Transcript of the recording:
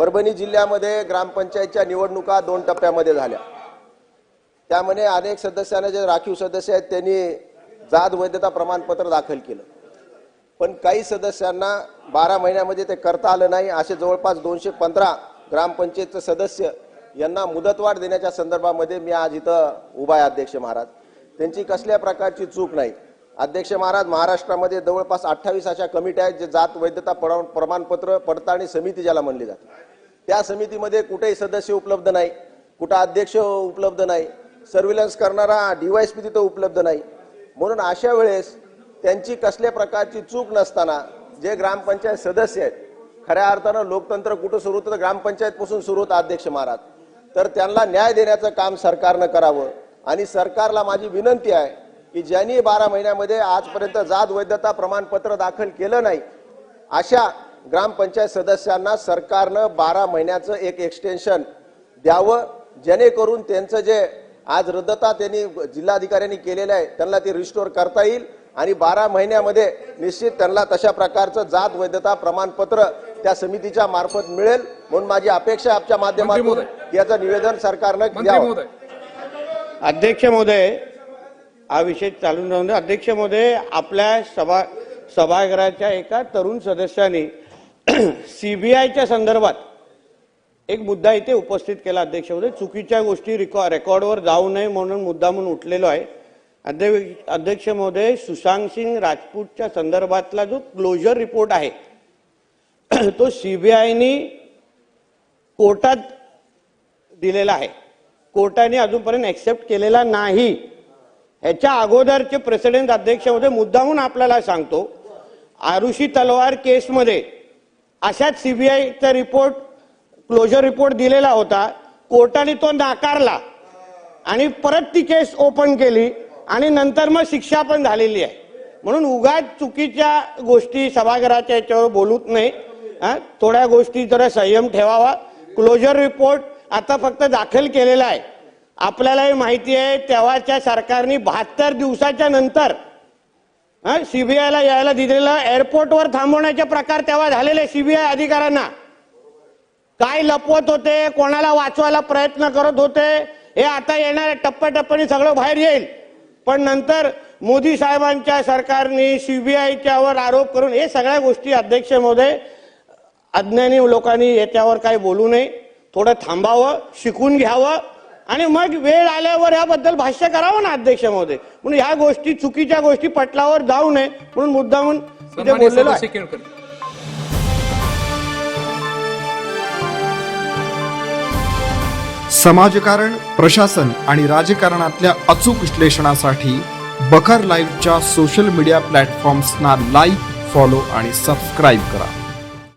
परभणी जिल्ह्यामध्ये ग्रामपंचायतच्या निवडणुका दोन टप्प्यामध्ये झाल्या. त्यामध्ये अनेक सदस्यांना जे राखीव सदस्य आहेत त्यांनी जात वैधता प्रमाणपत्र दाखल केलं. पण काही सदस्यांना बारा महिन्यामध्ये ते करता आलं नाही. असे जवळपास दोनशे पंधरा ग्रामपंचायतचे सदस्य यांना मुदतवाढ देण्याच्या संदर्भामध्ये मी आज इथं उभा आहे अध्यक्ष महाराज. त्यांची कसल्या प्रकारची चूक नाही अध्यक्ष महाराज महाराष्ट्रामध्ये जवळपास अठ्ठावीस अशा कमिट्या आहेत जे जात वैधता प्रमाण- प्रमाणपत्र पडताळणी समिती ज्याला म्हणली जाते. त्या समितीमध्ये कुठेही सदस्य उपलब्ध नाही कुठं अध्यक्ष उपलब्ध नाही सर्व्हिलन्स करणारा डीवायसपी तिथं उपलब्ध नाही. म्हणून अशा वेळेस त्यांची कसल्या प्रकारची चूक नसताना जे ग्रामपंचायत सदस्य आहेत खऱ्या अर्थानं लोकतंत्र कुठं सुरू होतं तर ग्रामपंचायतपासून सुरू होतं अध्यक्ष महाराज. तर त्यांना न्याय देण्याचं काम सरकारनं करावं. आणि सरकारला माझी विनंती आहे की ज्यांनी बारा महिन्यामध्ये आजपर्यंत जात वैधता प्रमाणपत्र दाखल केलं नाही अशा ग्रामपंचायत सदस्यांना सरकारनं बारा महिन्याचं एक एक्सटेन्शन द्यावं जेणेकरून त्यांचं जे आज रद्दता त्यांनी जिल्हाधिकाऱ्यांनी केलेलं आहे त्यांना ते रिस्टोर करता येईल आणि बारा महिन्यामध्ये निश्चित त्यांना तशा प्रकारचं जात वैधता प्रमाणपत्र त्या समितीच्या मार्फत मिळेल. म्हणून माझी अपेक्षा आहे आमच्या माध्यमातून याचं निवेदन सरकारनं द्यावं. अध्यक्ष महोदय हा विषय चालून राहून अध्यक्षमध्ये आपल्या सभा सभागृहाच्या एका तरुण सदस्याने सीबीआयच्या संदर्भात एक मुद्दा इथे उपस्थित केला अध्यक्षमध्ये. चुकीच्या गोष्टी रिकॉ रेकॉर्डवर जाऊ नये म्हणून मुद्दा म्हणून उठलेलो आहे. अध्यक्ष अध्यक्ष महोदय सुशांत सिंग राजपूतच्या संदर्भातला जो क्लोजर रिपोर्ट आहे तो सीबीआयनी कोर्टात दिलेला आहे. कोर्टाने अजूनपर्यंत ॲक्सेप्ट केलेला नाही. ह्याच्या अगोदरचे प्रेसिडेंट अध्यक्ष होते मुद्दाहून आपल्याला सांगतो आरुषी तलवार केसमध्ये अशाच सीबीआयचा रिपोर्ट क्लोजर रिपोर्ट दिलेला होता. कोर्टाने तो नाकारला आणि परत ती केस ओपन केली आणि नंतर मग शिक्षा पण झालेली आहे. म्हणून उगाच चुकीच्या गोष्टी सभागृहाच्या याच्यावर बोलूत नाही. थोड्या गोष्टी जरा संयम ठेवावा. क्लोजर रिपोर्ट आता फक्त दाखल केलेला आहे. आपल्यालाही माहिती आहे तेव्हाच्या सरकारने बहात्तर दिवसाच्या नंतर सीबीआयला यायला दिलेलं एअरपोर्टवर थांबवण्याचे प्रकार तेव्हा झालेले सीबीआय अधिकाऱ्यांना. काय लपवत होते कोणाला वाचवायला प्रयत्न करत होते हे आता येणार टप्प्याटप्प्याने सगळं बाहेर येईल. पण नंतर मोदी साहेबांच्या सरकारने सीबीआयच्यावर आरोप करून हे सगळ्या गोष्टी अध्यक्ष महोदय अज्ञानी लोकांनी याच्यावर काही बोलू नये. थोडं थांबावं शिकून घ्यावं. आणि मग वेळ आल्यावर याबद्दल भाष्य करावं ना अध्यक्ष महोदय. म्हणून ह्या गोष्टी चुकीच्या गोष्टी पटलावर जाऊ नये म्हणून मुद्दा म्हणून समाजकारण प्रशासन आणि राजकारणातल्या अचूक विश्लेषणासाठी बखर लाईव्हच्या सोशल मीडिया प्लॅटफॉर्म्सना लाईक फॉलो आणि सबस्क्राईब करा.